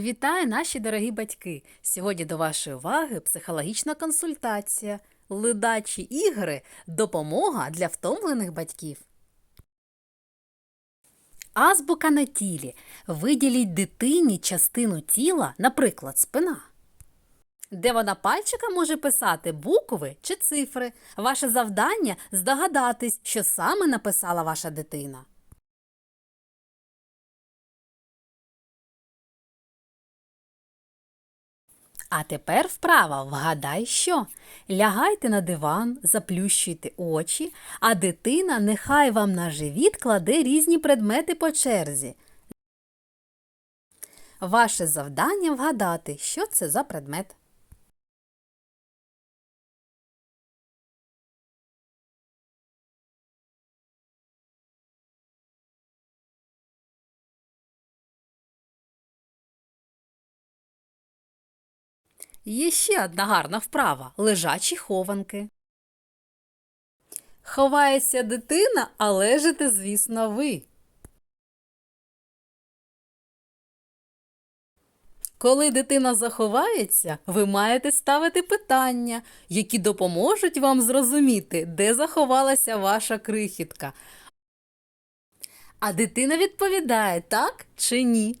Вітаю, наші дорогі батьки! Сьогодні до вашої уваги психологічна консультація, ледачі ігри, допомога для втомлених батьків. Азбука на тілі. Виділіть дитині частину тіла, наприклад, спина. Де вона пальчика може писати букви чи цифри. Ваше завдання здогадатись, що саме написала ваша дитина. А тепер вправа, вгадай що. Лягайте на диван, заплющуйте очі, а дитина нехай вам на живіт кладе різні предмети по черзі. Ваше завдання вгадати, що це за предмет. Є ще одна гарна вправа лежачі хованки. Ховається дитина, а лежите, звісно, ви. Коли дитина заховається, ви маєте ставити питання, які допоможуть вам зрозуміти, де заховалася ваша крихітка. А дитина відповідає так чи ні.